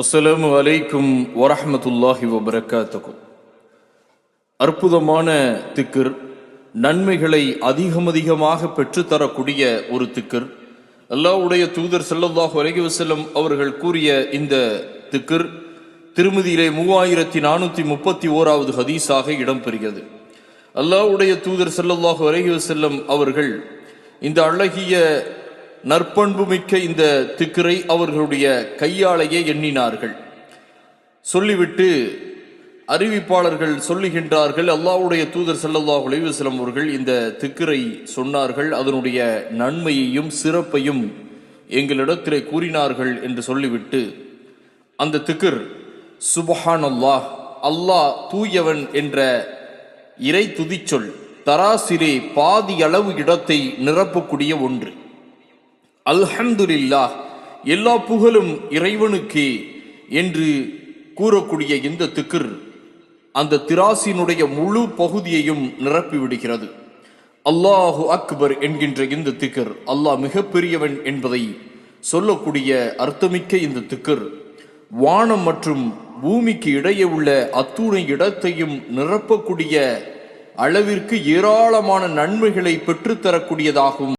அஸ்ஸலாமு வலைக்கும் வரஹ்மத்துல்லாஹி வபரகாத்துக்கும் அற்புதமான திக்கர் நன்மைகளை அதிகம் அதிகமாக பெற்றுத்தரக்கூடிய ஒரு திக்கர் அல்லாஹ்வுடைய தூதர் ஸல்லல்லாஹு அலைஹி வசல்லம் அவர்கள் கூறிய இந்த திக்கர் திருமதியிலே மூவாயிரத்தி நானூற்றி முப்பத்தி ஓராவது ஹதீஸாக இடம்பெறுகிறது. அல்லாஹ்வுடைய தூதர் ஸல்லல்லாஹு அலைஹி வசல்லம் அவர்கள் இந்த அழகிய நற்பண்புமிக்க இந்த திக்கரை அவர்களுடைய கையாலேயே எண்ணினார்கள். சொல்லிவிட்டு அறிவிப்பாளர்கள் சொல்லுகின்றார்கள் அல்லாஹ்வுடைய தூதர் செல்லல்லாஹ் அலைஹி அவர்கள் இந்த திக்கரை சொன்னார்கள் அதனுடைய நன்மையையும் சிறப்பையும் எங்களிடத்திலே கூறினார்கள் என்று சொல்லிவிட்டு அந்த திக்கர் சுபஹான் அல்லாஹ் அல்லாஹ் தூயவன் என்ற இறை துதிச்சொல் தராசிலே பாதி அளவு இடத்தை நிரப்பக்கூடிய ஒன்று. அல்ஹம்துலில்லா எல்லா புகழும் இறைவனுக்கே என்று கூறக்கூடிய இந்த திக்ர் அந்த திராசினுடைய முழு பகுதியையும் நிரப்பிவிடுகிறது அல்லாஹு அக்பர் என்கின்ற இந்த திக்கர் அல்லாஹ் மிகப்பெரியவன் என்பதை சொல்லக்கூடிய அர்த்தமிக்க இந்த திக்கர் வானம் மற்றும் பூமிக்கு இடையே உள்ள அத்துணை இடத்தையும் நிரப்பக்கூடிய அளவிற்கு ஏராளமான நன்மைகளை பெற்றுத்தரக்கூடியதாகும்.